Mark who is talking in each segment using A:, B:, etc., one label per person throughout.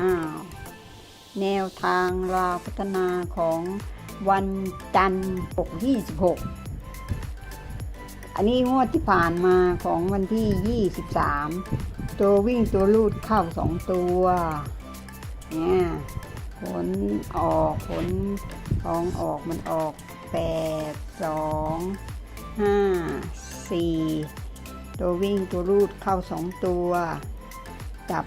A: อ้าวแนวทางราวพัฒนาของวันจันทร์6 26 อันนี้งวดที่ผ่านมาของวันที่ 23 ตัววิ่งตัวลูดเข้า 2 ตัว เนี่ยผลออกผลของออกมันออก 8 2 5 4 ตัววิ่งตัวรูดเข้า 2 ตัว จับ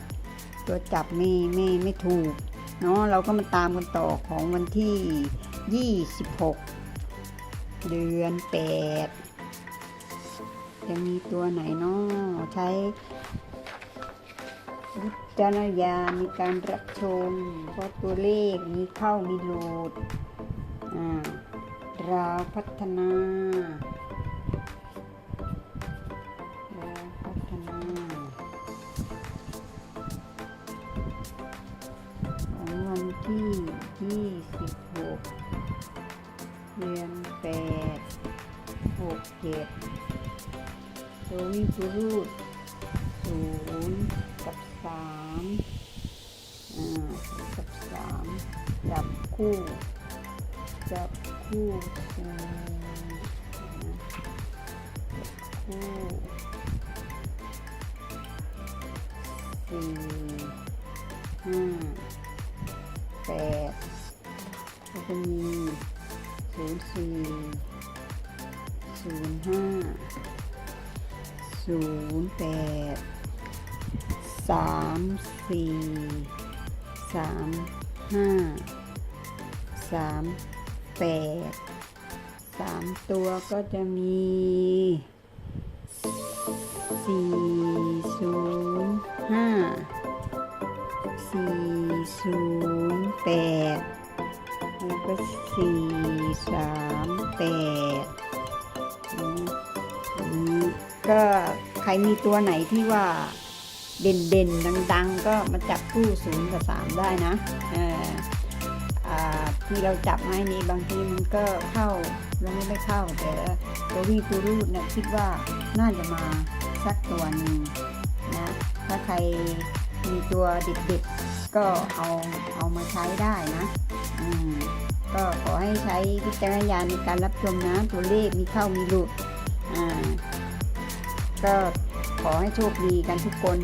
A: ตัวจับไม่ไม่ไม่ถูกเนาะเราก็มาตามกันต่อของวันที่ 26 เดือน 8 จะมีตัวไหนเนาะใช้วิจารณญาณในการรับชมเพราะตัวเลขมีเข้ามีหลุดอ่าราวพัฒนา ของวันที่26เดือน8 67ตัววิ่งตัวรูด0กับ3อ่ากับ3จับคู่จับคู่คู่สี่ห้า แปดก็จะมีศูนย์สี่ศูนย์ห้าศูนย์แปดสามสี่สามห้าสามแปดสามตัวก็จะมีสี่ศูนย์ สี่ศูนย์แปดแล้วก็สี่สามแปดก็ใครมีตัวไหนที่ว่าเด่นเด่นๆดัง ๆ ก็มาจับคู่ศูนย์กับสามได้นะเออที่เราจับให้นี้บางทีมันก็เข้าแล้วไม่ได้เข้า แต่ตัววิ่งตัวรูดเนี่ยคิดว่าน่าจะมาสักตัวหนึ่งนะถ้าใคร มีตัวเด็ดๆก็เอาเอามาใช้ได้นะอืมก็ขอให้ใช้วิจารณญาณในการรับชมนะ ตัวเลขมีเข้ามีหลุดอ่าก็ขอให้โชคดีกันทุกคน